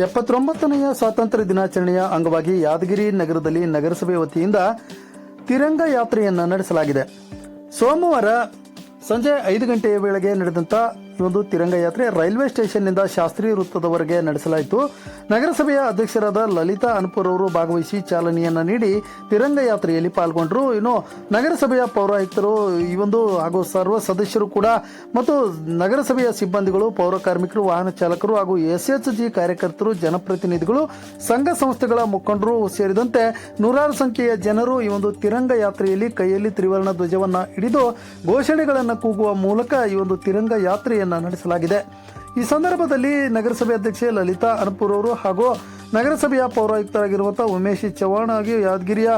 ಎಪ್ಪತ್ತೊಂಬತ್ತನೆಯ ಸ್ವಾತಂತ್ರ್ಯ ದಿನಾಚರಣೆಯ ಅಂಗವಾಗಿ ಯಾದಗಿರಿ ನಗರದಲ್ಲಿ ನಗರಸಭೆ ವತಿಯಿಂದ ತಿರಂಗ ಯಾತ್ರೆಯನ್ನು ನಡೆಸಲಾಗಿದೆ. ಸೋಮವಾರ ಸಂಜೆ ಐದು ಗಂಟೆಯ ವೇಳೆಗೆ ನಡೆದಂತ ಈ ಒಂದು ತಿರಂಗ ಯಾತ್ರೆ ರೈಲ್ವೆ ಸ್ಟೇಷನ್ನಿಂದ ಶಾಸ್ತ್ರಿ ವೃತ್ತದವರೆಗೆ ನಡೆಸಲಾಯಿತು. ನಗರಸಭೆಯ ಅಧ್ಯಕ್ಷರಾದ ಲಲಿತಾ ಅನ್ಪುರ್ ಅವರು ಭಾಗವಹಿಸಿ ಚಾಲನೆಯನ್ನು ನೀಡಿ ತಿರಂಗ ಯಾತ್ರೆಯಲ್ಲಿ ಪಾಲ್ಗೊಂಡರು. ಇನ್ನು ನಗರಸಭೆಯ ಪೌರಾಯುಕ್ತರು, ಈ ಒಂದು ಹಾಗೂ ಸರ್ವ ಸದಸ್ಯರು ಕೂಡ ಮತ್ತು ನಗರಸಭೆಯ ಸಿಬ್ಬಂದಿಗಳು, ಪೌರ ಕಾರ್ಮಿಕರು, ವಾಹನ ಚಾಲಕರು ಹಾಗೂ ಎಸ್ ಜಿ ಕಾರ್ಯಕರ್ತರು, ಜನಪ್ರತಿನಿಧಿಗಳು, ಸಂಘ ಸಂಸ್ಥೆಗಳ ಮುಖಂಡರು ಸೇರಿದಂತೆ ನೂರಾರು ಸಂಖ್ಯೆಯ ಜನರು ಈ ಒಂದು ತಿರಂಗ ಯಾತ್ರೆಯಲ್ಲಿ ಕೈಯಲ್ಲಿ ತ್ರಿವರ್ಣ ಧ್ವಜವನ್ನು ಹಿಡಿದು ಘೋಷಣೆಗಳನ್ನು ಕೂಗುವ ಮೂಲಕ ಈ ಒಂದು ತಿರಂಗ ಯಾತ್ರೆಯನ್ನ ನಡೆಸಲಾಗಿದೆ. ಈ ಸಂದರ್ಭದಲ್ಲಿ ನಗರಸಭೆ ಅಧ್ಯಕ್ಷೆ ಲಲಿತಾ ಅನ್ಪುರ್ ಅವರು ಹಾಗೂ ನಗರಸಭೆಯ ಪೌರಾಯುಕ್ತರಾಗಿರುವಂತಹ ಉಮೇಶ್ ಚವ್ಹಾಣ್ ಹಾಗೂ ಯಾದಗಿರಿಯ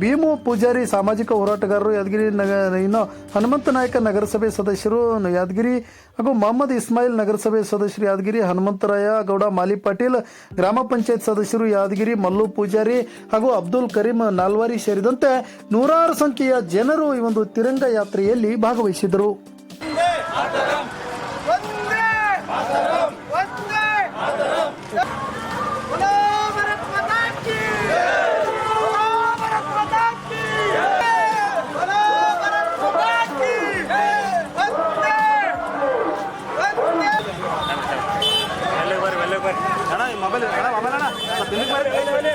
ಭೀಮು ಪೂಜಾರಿ ಸಾಮಾಜಿಕ ಹೋರಾಟಗಾರರು, ಯಾದಗಿರಿ ಇನ್ನು ಹನುಮಂತ ನಾಯಕ ನಗರಸಭೆ ಸದಸ್ಯರು ಯಾದಗಿರಿ ಹಾಗೂ ಮೊಹಮ್ಮದ್ ಇಸ್ಮಾಯಿಲ್ ನಗರಸಭೆ ಸದಸ್ಯರು ಯಾದಗಿರಿ, ಹನುಮಂತರಾಯ ಗೌಡ, ಮಾಲಿ ಪಾಟೀಲ್, ಗ್ರಾಮ ಪಂಚಾಯತ್ ಸದಸ್ಯರು ಯಾದಗಿರಿ, ಮಲ್ಲು ಪೂಜಾರಿ ಹಾಗೂ ಅಬ್ದುಲ್ ಕರೀಂ ನಾಲ್ವಾರಿ ಸೇರಿದಂತೆ ನೂರಾರು ಸಂಖ್ಯೆಯ ಜನರು ಈ ಒಂದು ತಿರಂಗ ಯಾತ್ರೆಯಲ್ಲಿ ಭಾಗವಹಿಸಿದರು ಮೊಬೈಲ್ ಮೊಬೈಲ್ ಅಣ್ಣ